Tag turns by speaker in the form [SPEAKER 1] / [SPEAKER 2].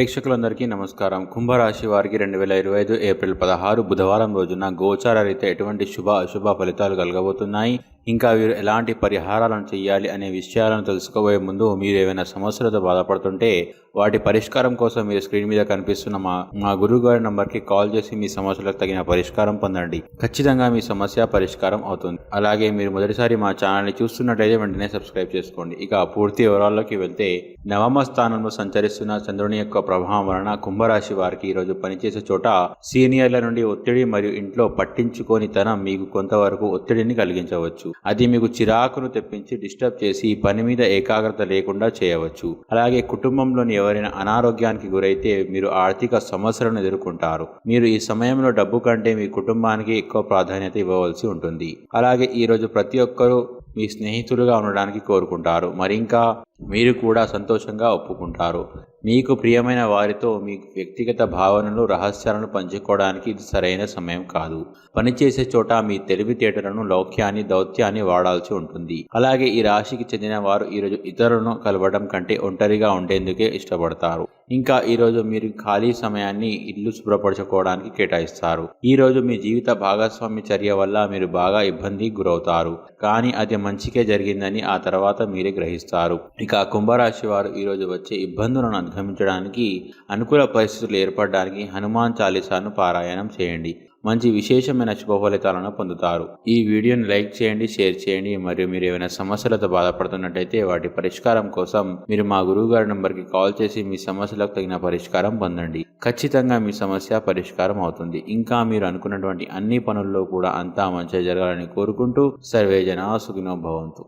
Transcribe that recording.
[SPEAKER 1] ప్రేక్షకులందరికీ నమస్కారం. కుంభరాశి వారికి రెండు వేల ఇరవై ఐదు ఏప్రిల్ పదహారు బుధవారం రోజున గోచార రీత్యా ఎటువంటి శుభ అశుభ ఫలితాలు కలగబోతున్నాయి? ఇంకా వీరు ఎలాంటి పరిహారాలను చేయాలి అనే విషయాలను తెలుసుకోబోయే ముందు మీరు ఏమైనా సమస్యలతో బాధపడుతుంటే వాటి పరిష్కారం కోసం మీరు స్క్రీన్ మీద కనిపిస్తున్న మా మా గురువు గారి నంబర్కి కాల్ చేసి మీ సమస్యలకు తగిన పరిష్కారం పొందండి. ఖచ్చితంగా మీ సమస్య పరిష్కారం అవుతుంది. అలాగే మీరు మొదటిసారి మా ఛానల్ని చూస్తున్నట్లయితే వెంటనే సబ్స్క్రైబ్ చేసుకోండి. ఇక పూర్తి వివరాల్లోకి వెళ్తే నవమ స్థానంలో సంచరిస్తున్న చంద్రుని యొక్క ప్రభావం వలన కుంభరాశి వారికి ఈరోజు పనిచేసే చోట సీనియర్ల నుండి ఒత్తిడి మరియు ఇంట్లో పట్టించుకోని తనం మీకు కొంతవరకు ఒత్తిడిని కలిగించవచ్చు. అది మీకు చిరాకును తెప్పించి డిస్టర్బ్ చేసి పని మీద ఏకాగ్రత లేకుండా చేయవచ్చు. అలాగే కుటుంబంలోని ఎవరైనా అనారోగ్యానికి గురైతే మీరు ఆర్థిక సమస్యలను ఎదుర్కొంటారు. మీరు ఈ సమయంలో డబ్బు కంటే మీ కుటుంబానికి ఎక్కువ ప్రాధాన్యత ఇవ్వవలసి ఉంటుంది. అలాగే ఈరోజు ప్రతి ఒక్కరూ మీ స్నేహితులుగా ఉండడానికి కోరుకుంటారు. మరింకా మీరు కూడా సంతోషంగా ఒప్పుకుంటారు. మీకు ప్రియమైన వారితో మీ వ్యక్తిగత భావనలు రహస్యాలను పంచుకోవడానికి ఇది సరైన సమయం కాదు. పనిచేసే చోట మీ తెలివితేటలను లౌక్యాన్ని దౌత్యాన్ని వాడాల్సి ఉంటుంది. అలాగే ఈ రాశికి చెందిన వారు ఈరోజు ఇతరులను కలవడం కంటే ఒంటరిగా ఉండేందుకే ఇష్టపడతారు. ఇంకా ఈరోజు మీరు ఖాళీ సమయాన్ని ఇల్లు శుభ్రపరచుకోవడానికి కేటాయిస్తారు. ఈ రోజు మీ జీవిత భాగస్వామి చర్య వల్ల మీరు బాగా ఇబ్బంది గురవుతారు. కానీ అది మంచికే జరిగిందని ఆ తర్వాత మీరే గ్రహిస్తారు. ఇక కుంభరాశి వారు ఈరోజు వచ్చే ఇబ్బందులను అధిగమించడానికి అనుకూల పరిస్థితులు ఏర్పడడానికి హనుమాన్ చాలీసాను పారాయణం చేయండి. మంచి విశేషమైన శుభ ఫలితాలను పొందుతారు. ఈ వీడియోని లైక్ చేయండి షేర్ చేయండి. మరియు మీరు ఏమైనా సమస్యలతో బాధపడుతున్నట్టయితే వాటి పరిష్కారం కోసం మీరు మా గురువు గారి నంబర్కి కాల్ చేసి మీ సమస్యలకు తగిన పరిష్కారం పొందండి. ఖచ్చితంగా మీ సమస్య పరిష్కారం అవుతుంది. ఇంకా మీరు అనుకున్నటువంటి అన్ని పనుల్లో కూడా అంతా మంచిగా జరగాలని కోరుకుంటూ సర్వేజన సుఖినో భవంతు.